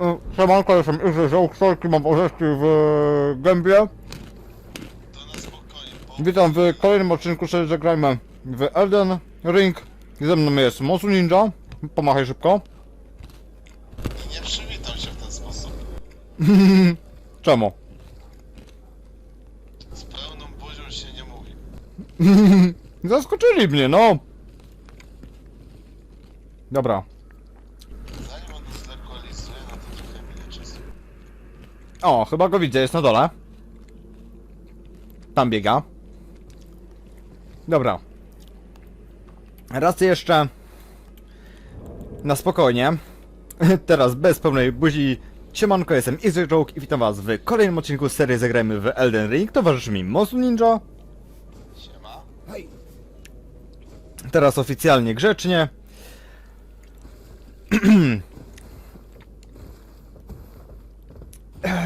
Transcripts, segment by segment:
E, Siemanko, jestem Iży Żołksolki, mam orzeszki w gębie. Witam w kolejnym odcinku serii Zagrajmy w Elden Ring. Ze mną jest Mosu Ninja. Pomachaj szybko. nie przywitam się w ten sposób. Czemu? Z pełną buzią się nie mówi. Zaskoczyli mnie, no. Dobra. O, chyba go widzę, jest na dole. Tam biega. Dobra. Raz jeszcze. Na spokojnie. Teraz bez pełnej buzi. Siemanko, jestem Easy Joke i witam was w kolejnym odcinku serii Zagrajmy w Elden Ring. Towarzyszy mi Mosu Ninja. Siema. Teraz oficjalnie grzecznie. E,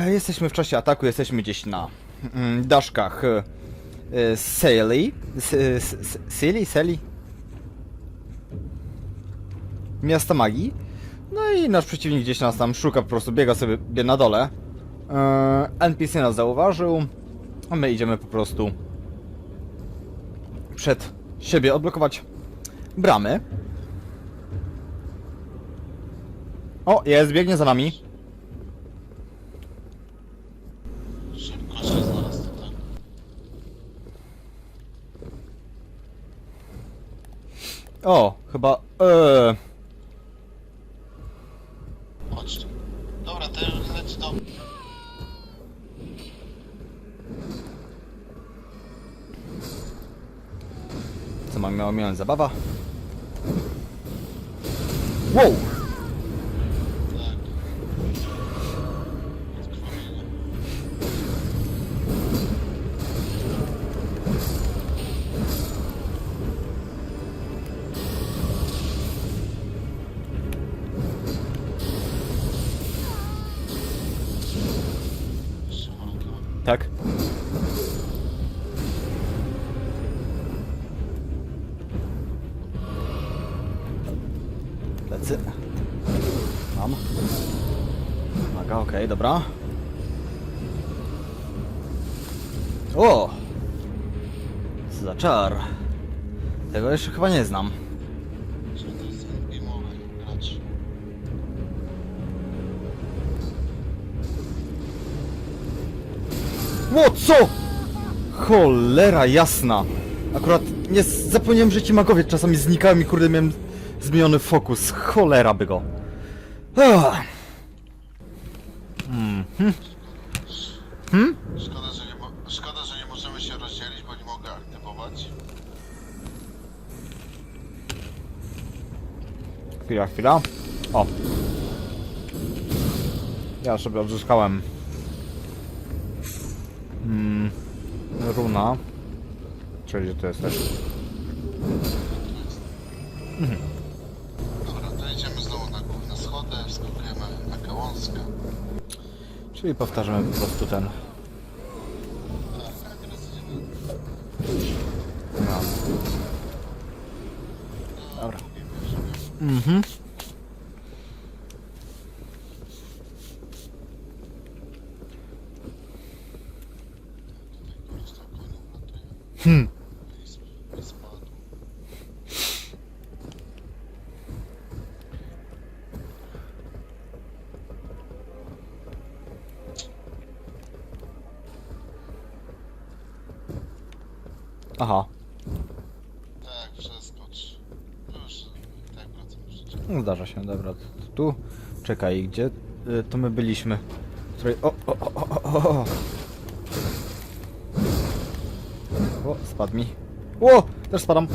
Jesteśmy w czasie ataku, jesteśmy gdzieś na mm, daszkach e, e, Sally. Sally? Sally? Miasta Magii. No i nasz przeciwnik gdzieś nas tam szuka, po prostu biega sobie bie- na dole. E, NPC nas zauważył, a my idziemy po prostu przed siebie odblokować bramy. O, jest, biegnie za nami. Szybko się znalazł tutaj. O, chyba. Eee, Chodź tu. Dobra, to leć do... co mam miała miałem zabawa? Wow! Dobra. O! Co za czar. Tego jeszcze chyba nie znam. Ło, co? Cholera jasna. Akurat nie zapomniałem, że ci magowie czasami znikają i kurde miałem zmieniony fokus. Cholera by go. Ah. Szkoda, że nie, szkoda, że nie możemy się rozdzielić, bo nie mogę aktywować. Chwila, chwila. O. Ja sobie odzyskałem. Mm, runa. Czyli to jest też? Dobra, to idziemy znowu na główne schody, skakujemy na gałązkę. Czyli powtarzamy po prostu ten. No. Dobra. Mhm. Czekaj, gdzie y, to my byliśmy? Której... O, o, o, o, o, o. O, spadł mi. O, też spadam.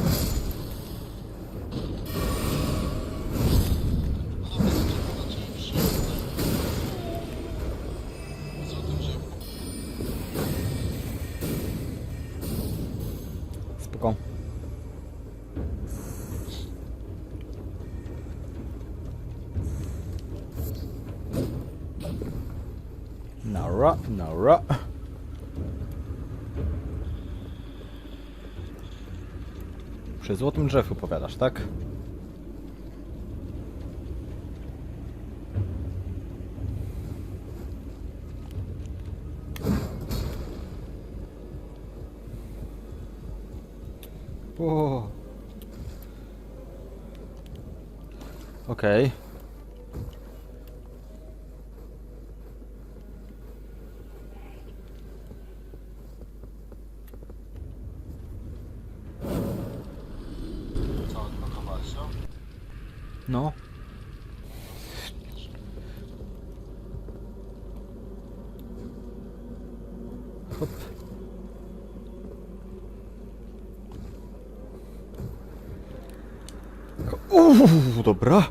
Złotym drzewu powiadasz, tak? Okej. Okay. добра.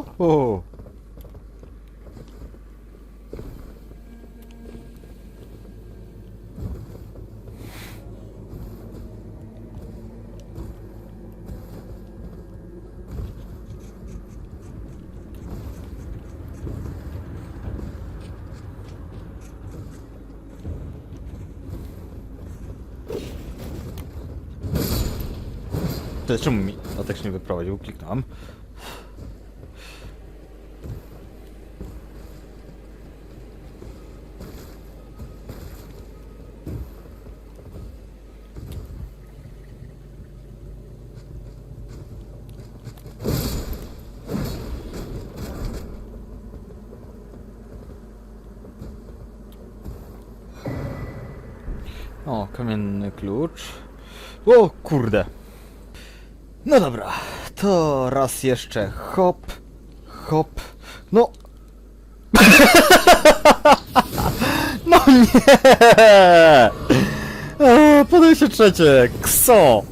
O, o. To jest czemu mi a tak się nie wyprowadził? Kliknąłem. O, kamienny klucz. O, kurde. No dobra, to raz jeszcze hop, hop, no. No nie! Eee, Podejście trzecie, kso!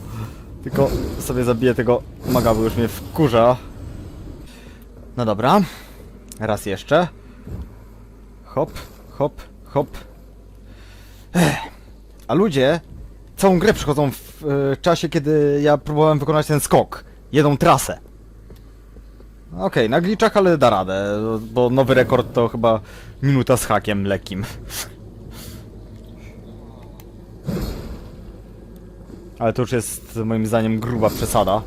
Tylko sobie zabiję tego maga, bo już mnie wkurza. No dobra, raz jeszcze. Hop, hop, hop. Ech. A ludzie całą grę przychodzą w e, czasie, kiedy ja próbowałem wykonać ten skok. Jedną trasę. Okej, na glitchach, ale da radę, bo nowy rekord to chyba minuta z hakiem lekkim. Ale to już jest moim zdaniem gruba przesada.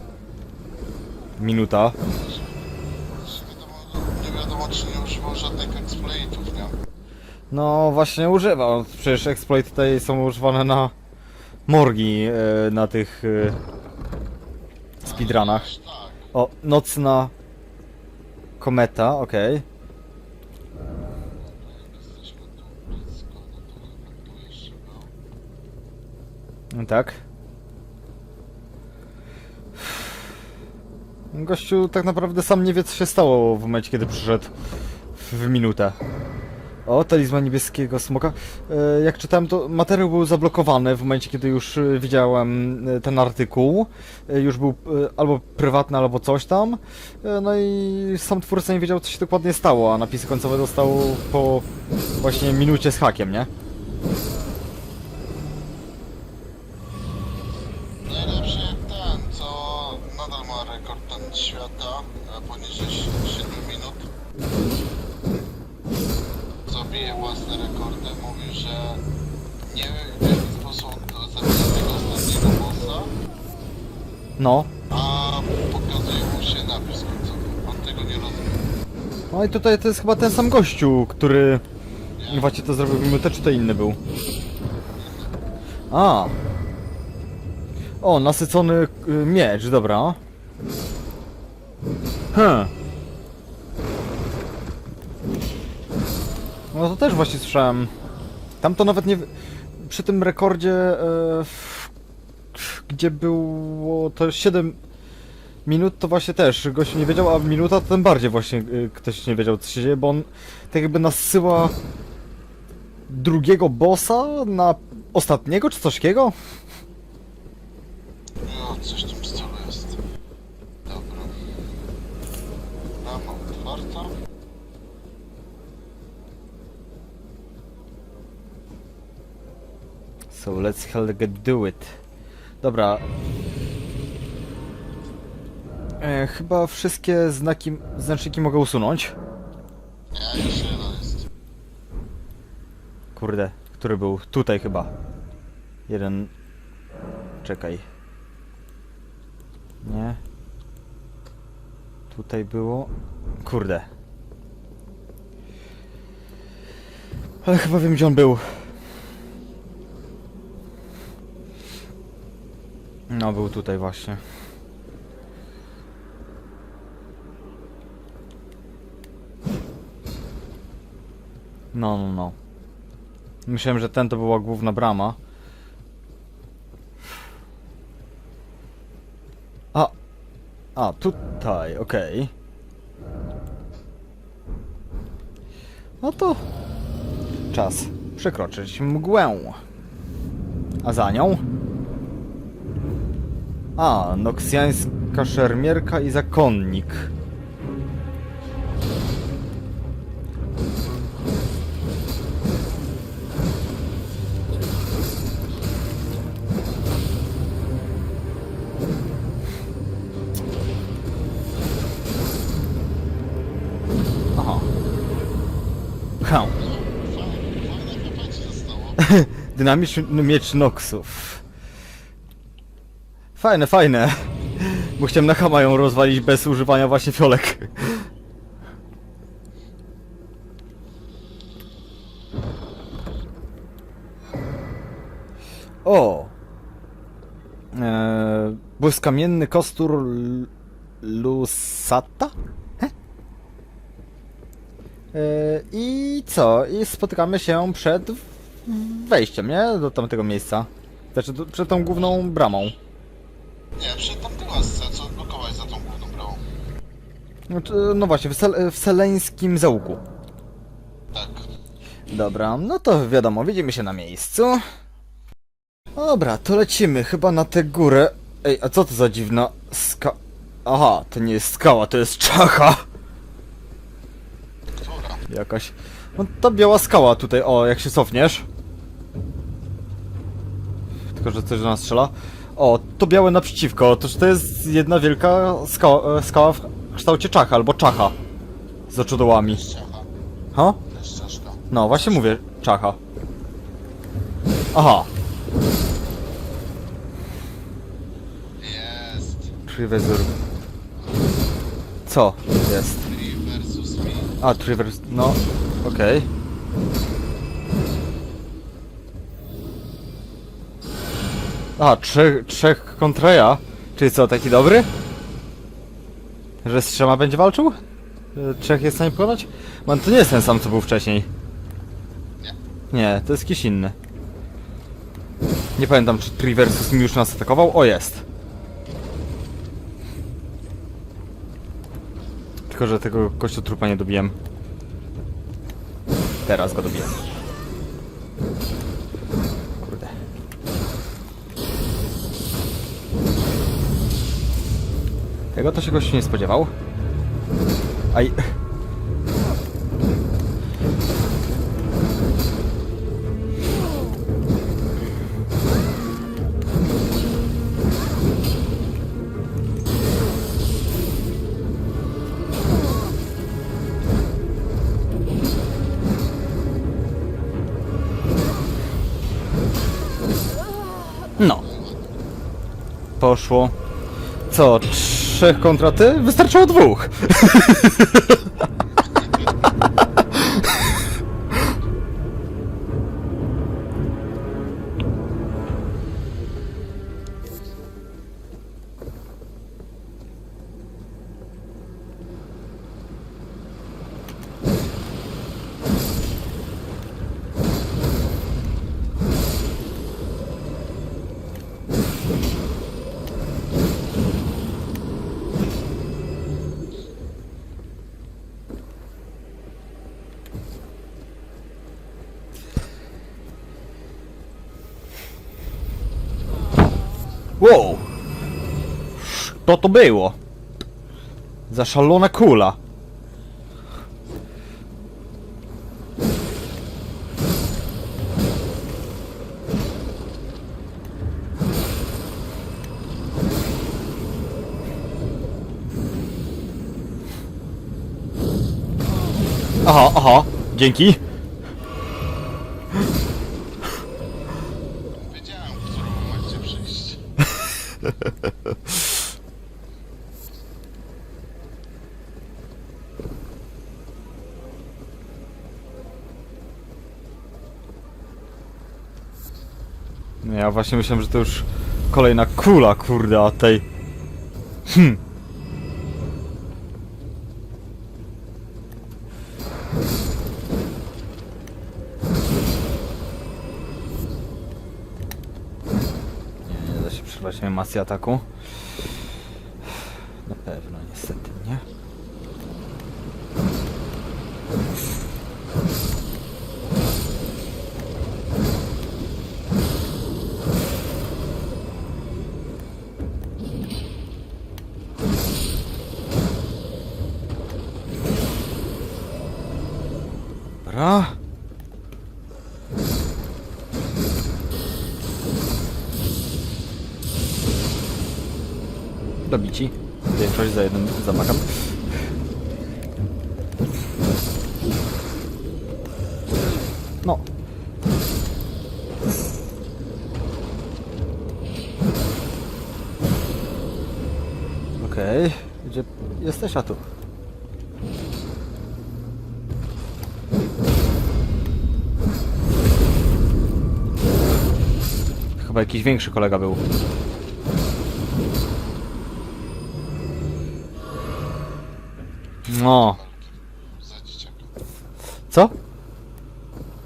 Minuta. Nie wiadomo czy nie używał nie? No właśnie używa. Przecież exploit tutaj są używane na morgi e, na tych e, speedrunach. O, nocna kometa, okej. No. Tak. Gościu tak naprawdę sam nie wie co się stało w momencie kiedy przyszedł w minutę. O, talizman niebieskiego smoka. E, jak czytałem, to materiał był zablokowany w momencie, kiedy już e, widziałem e, ten artykuł. Już był albo prywatny, albo coś tam. No i sam twórca nie wiedział, co się dokładnie stało, a napisy końcowe dostał po właśnie minucie z hakiem, nie? Najlepszy jak ten, co nadal ma rekord ten świata, e, poniżej 7 minut. Co bije własne rekordy, mówi, że nie wie w jaki sposób zabija tego ostatniego bossa, No. a pokazuje mu się napis końcowy. On tego nie rozumie. No i tutaj to jest chyba ten sam gościu, który właśnie to zrobił w minutę, czy to inny był? A. O, nasycony y, miecz, dobra. Hm. No to też właśnie słyszałem. Tam to nawet nie... Przy tym rekordzie, w- gdzie było to 7 minut, to właśnie też gość nie wiedział, a minuta to tym bardziej właśnie y, ktoś nie wiedział co się dzieje, bo on tak jakby nasyła drugiego bossa na ostatniego czy coś takiego? No, coś tam z jest. Dobra. Rama otwarta. So let's hell get do it. Dobra. E, chyba wszystkie znaki, znaczniki mogę usunąć. Jest. Kurde, który był? Tutaj chyba. Jeden. Czekaj. Nie. Tutaj było. Kurde. Ale chyba wiem gdzie on był. No, był tutaj właśnie. No, no, no. Myślałem, że ten to była główna brama. A. A, tutaj, okej. No to... Czas przekroczyć mgłę. A za nią? A, noksjańska szermierka i zakonnik. Aha. Ha. Fajne, fajne HP ci zostało. Dynamiczny miecz Noxów. Fajne, fajne. Bo chciałem na Hama ją rozwalić bez używania właśnie fiolek. O! Eee, błyskamienny kostur Lusata? He? Eee, I co? I spotykamy się przed wejściem, nie? Do tamtego miejsca. Znaczy, do, przed tą główną bramą. Nie, przy tamtej łasce, co blokować za tą główną bramą. No, to- no właśnie, w, sel, w seleńskim zaułku. Tak. Dobra, no to wiadomo, widzimy się na miejscu. Dobra, to lecimy chyba na tę górę. Ej, a co to za dziwna ska... Aha, to nie jest skała, to jest czacha. Która? Jakaś. No ta biała skała tutaj, o, jak się cofniesz. Tylko, że coś do nas strzela. O, to białe naprzeciwko, toż to jest jedna wielka skała, e, skała w kształcie czacha, albo czacha. Z oczodołami. Ściacha. Ha? No, właśnie mówię, czacha. Aha, Jest. Trivezur. Co jest? 3 versus me. A, Trivers, no, okej. A, trzech, trzech kontra ja? Czyli co, taki dobry? Że z trzema będzie walczył? E, Trzech jest w stanie pokonać? Man, to nie jest ten sam, co był wcześniej. Nie. Nie, to jest jakiś inny. Nie pamiętam, czy Triversus mi już nas atakował? O, jest. Tylko, że tego kościotrupa nie dobiłem. Teraz go dobiłem. Kurde. Tego to się gościu nie spodziewał. Aj. No. Poszło. Co, trzech kontra ty? Wystarczyło dwóch. Wow! To to było? Zaszalona kula. Aha, aha, dzięki. Ja właśnie myślałem, że to już kolejna kula, kurde, a tej... Hm. Nie, nie da się przerwać animacji ataku. Na pewno, niestety, nie? Dobra. Dobici. Większość za jednym zamachem. No. Okej. Gdzie jesteś, a tu? Chyba jakiś większy kolega był. No. Za dzieciaka. Co?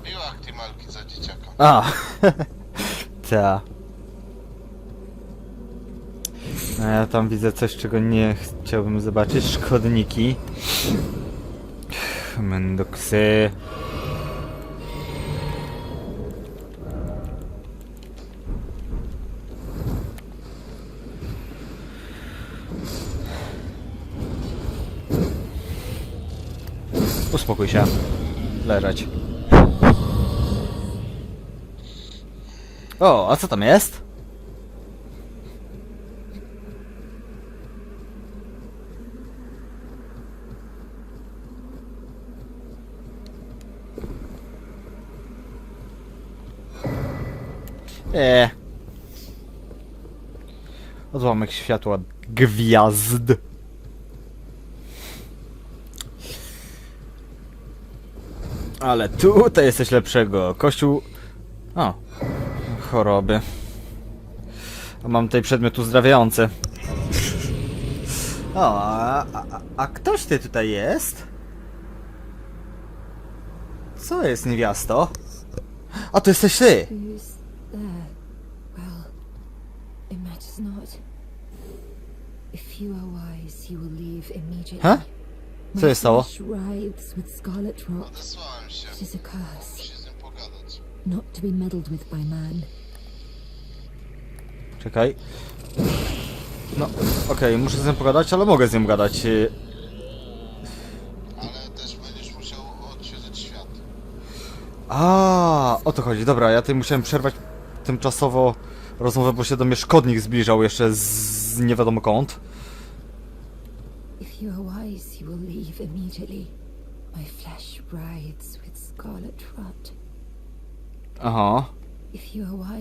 Miła aktimalki za dzieciaka. A. Ta. No ja tam widzę coś, czego nie chciałbym zobaczyć. Szkodniki. Mendoksy. Uspokój się. Leżeć. O, a co tam jest? Eee. Odłamek światła gwiazd. Ale tutaj jesteś lepszego. Kościół... O, choroby. A mam tutaj przedmiot uzdrawiający. O, a, a, a ktoś ty tutaj jest? Co jest, niewiasto? A to jesteś ty! Who's there? Well, it matters not. If you are wise, you will leave immediately. Huh? Co się stało? flesh writhes with scarlet rot. Odesłałem się. Muszę z nim pogadać. not to be meddled with by man. Czekaj. No, okej, muszę z nim pogadać, ale mogę z nim gadać. y, Ale też będziesz musiał odświeżyć świat. A, o to chodzi. Dobra, ja tutaj musiałem przerwać tymczasowo rozmowę, bo się do mnie szkodnik zbliżał jeszcze z nie wiadomo kąt. If you are wise, you will leave immediately. My flesh writhes with scarlet rot. Aha.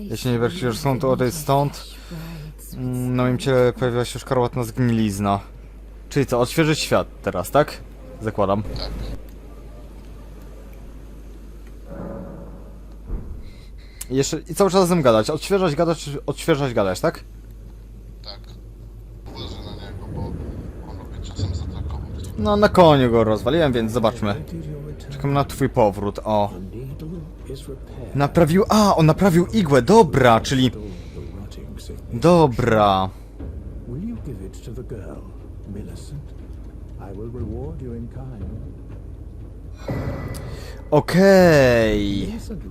Jeśli nie leave są to odejdź stąd. Na moim ciele pojawiła się szkarłatna zgnilizna. Czyli co, odświeżyć świat teraz, tak? Zakładam. Tak. Jeszcze i cały czas z nim gadać. Odświeżać, gadać, odświeżać, gadać? Tak. Uważaj na niego, bo on lubi czasem zaatakować. No na koniu go rozwaliłem, więc zobaczmy. Czekam na twój powrót, o. Naprawił... A, on naprawił igłę, dobra, czyli... Dobra. Okej. Millicent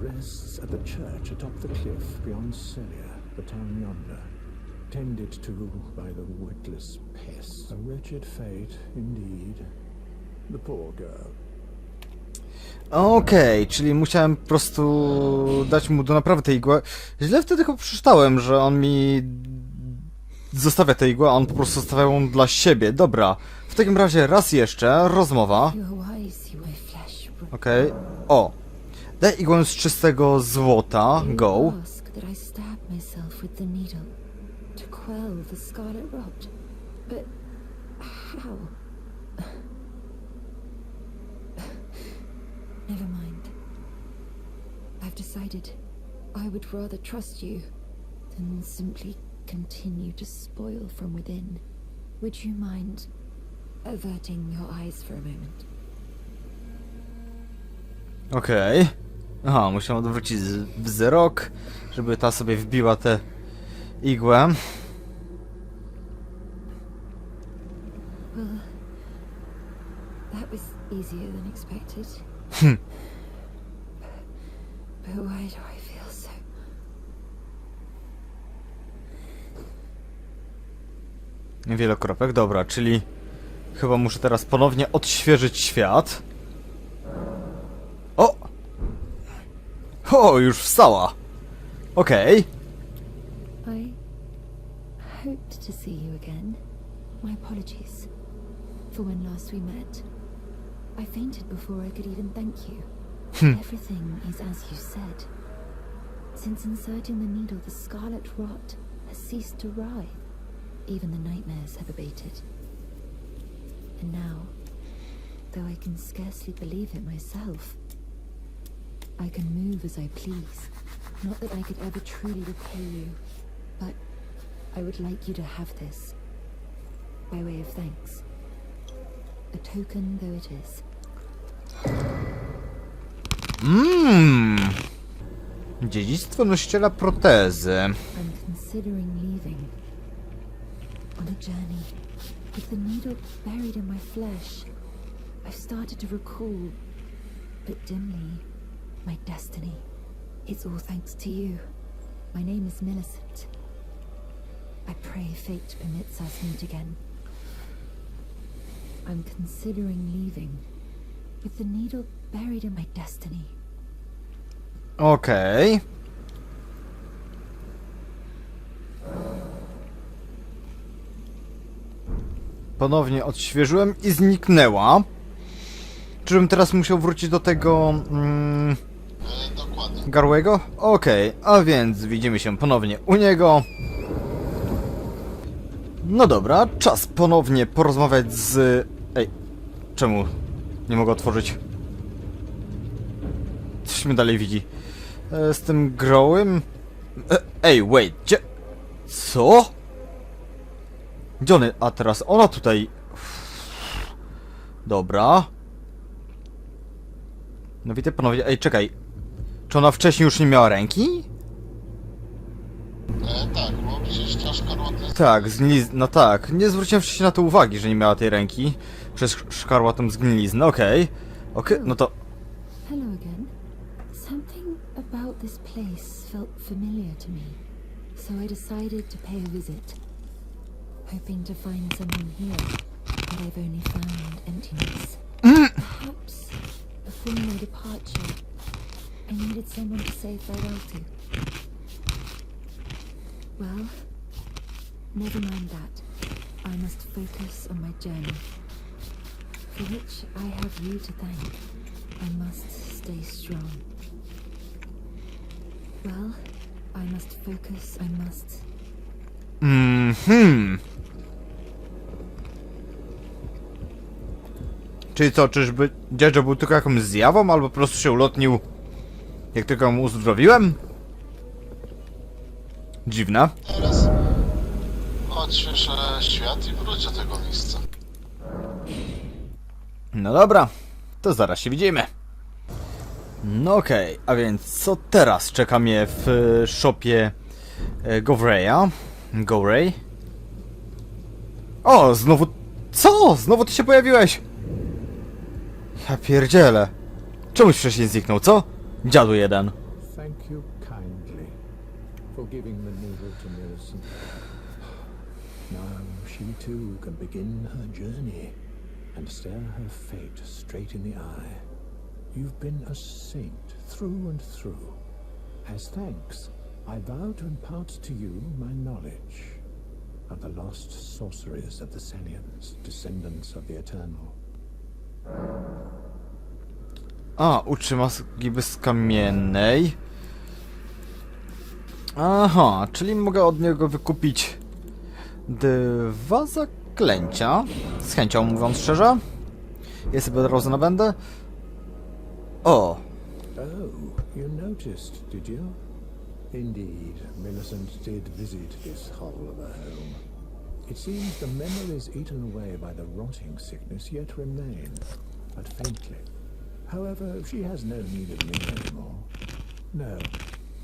tended to by the witless pests. A wretched fate, indeed. The poor girl. Okej, czyli musiałem po prostu dać mu do naprawy tej igły. Źle wtedy chyba przeczytałem, że on mi zostawia tę igłę, a on po prostu zostawiał ją dla siebie. Dobra, w takim razie raz jeszcze rozmowa. Okej. O! Daj igłę z czystego złota. Go. Quell the scarlet rot. But how? Never mind. I've decided I would rather trust you than simply continue to spoil from within. Would you mind averting your eyes for a moment? Okej. Aha, musiałem odwrócić wzrok, żeby ta sobie wbiła tę igłę. Easier than expected. but why do I feel so? Niewiele kropek, dobra, czyli chyba muszę teraz ponownie odświeżyć świat. O! O, już wstała! Okej. I hoped to see you again. My apologies for when last we met. I fainted before I could even thank you. Hmm. Everything is as you said. Since inserting the needle, the scarlet rot has ceased to writhe. Even the nightmares have abated. And now, though I can scarcely believe it myself, I can move as I please. Not that I could ever truly repay you, but I would like you to have this by way of thanks. A token though it is. Mmm. Dziedzictwo nosiciela protezy. I'm considering leaving on a journey with the needle buried in my flesh. I've started to recall, but dimly, my destiny. It's all thanks to you. My name is Millicent. I pray fate permits us meet again. I'm considering leaving with the needle buried in my destiny. Okej. Ponownie odświeżyłem i zniknęła. Czyżbym teraz musiał wrócić do tego... Mm. Garłego? Okej, a więc widzimy się ponownie u niego. No dobra, czas ponownie porozmawiać z... Ej, czemu nie mogę otworzyć? Coś mnie dalej widzi. E, z tym grołym? E, ej, wait, gdzie... Co? Gdzie one? A teraz ona tutaj... Dobra. No widzę panowie, ej, czekaj. Czy ona wcześniej już nie miała ręki? E, tak, bo przecież szkarłata jest... Tak, zgniliz... No tak, nie zwróciłem wcześniej na to uwagi, że nie miała tej ręki. Przez sz- szkarłatą zgniliznę, okej. Okej, no to... Hello again. Something about this place felt familiar to me, so I decided to pay a visit, hoping to find someone here, but I've only found emptiness. Perhaps before my departure, I needed someone to say farewell to. Well, never mind that. I must focus on my journey, for which I have you to thank. I must stay strong. Well, I must focus, I must. Mhm. Czyli co, czyżby Dziedzo był tylko jakąś zjawą, albo po prostu się ulotnił, jak tylko mu uzdrowiłem? Dziwne. Teraz odświeżę świat i wróć do tego miejsca. No dobra, to zaraz się widzimy. No okej, a więc co teraz czeka mnie w e, shopie e, Govreya? Gowray? O, znowu... Co? Znowu ty się pojawiłeś? Ja pierdzielę. Czemuś wcześniej zniknął, co? Dziadu jeden. Thank you kindly for giving the needle to Millicent. Now she too can begin her journey and stare her fate straight in the eye. You've been a saint through and through. As thanks, I vow to impart to you my knowledge of the lost sorceries of the Selians, descendants of the Eternal. A, utrzyma giby z kamiennej. Aha, czyli mogę od niego wykupić dwa zaklęcia. Z chęcią mówiąc szczerze. Ja sobie od razu nabędę. O, Oh, you noticed, did you? Indeed, Millicent did visit this hovel of a home. It seems the memories eaten away by the rotting sickness yet remain, but faintly. However, she has no need of me anymore. No,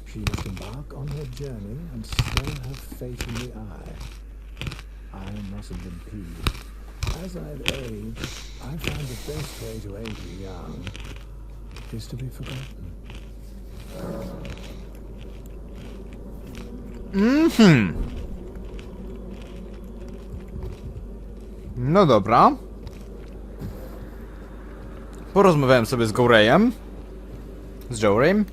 she must embark on her journey and stare her fate in the eye. I mustn't impede. As I've aged, I find the best way to age young is to be forgotten. Mhm. No dobra. Porozmawiałem sobie z Gourejem. Z Jorejem.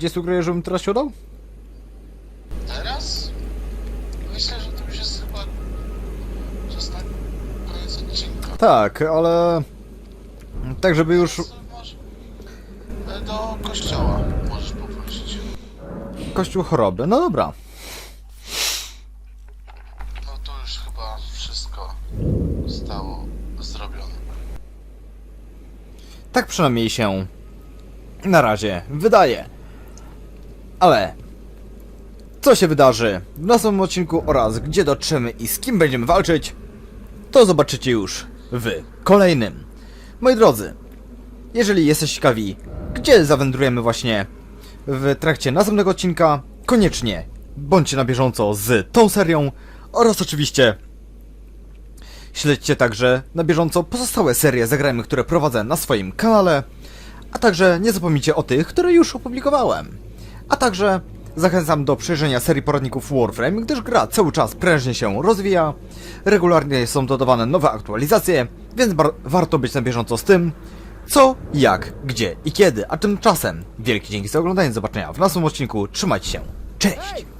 Gdzie sugeruję, żebym teraz siadał? Teraz? Myślę, że to już jest chyba... Czas na koniec odcinka. Tak, ale... Tak, żeby już Może... E, Do kościoła możesz poprosić. kościół choroby. No dobra. No to już chyba wszystko zostało zrobione. Tak przynajmniej się na razie wydaje. Ale co się wydarzy w następnym odcinku oraz gdzie dotrzemy i z kim będziemy walczyć, to zobaczycie już w kolejnym. Moi drodzy, jeżeli jesteście ciekawi, gdzie zawędrujemy właśnie w trakcie następnego odcinka, koniecznie bądźcie na bieżąco z tą serią oraz oczywiście Śledźcie także na bieżąco pozostałe serie zagrajmy, które prowadzę na swoim kanale, a także nie zapomnijcie o tych, które już opublikowałem. A także zachęcam do przejrzenia serii poradników Warframe, gdyż gra cały czas prężnie się rozwija, regularnie są dodawane nowe aktualizacje, więc warto być na bieżąco z tym, co, jak, gdzie i kiedy. A tymczasem wielkie dzięki za oglądanie, do zobaczenia w następnym odcinku, trzymajcie się, cześć!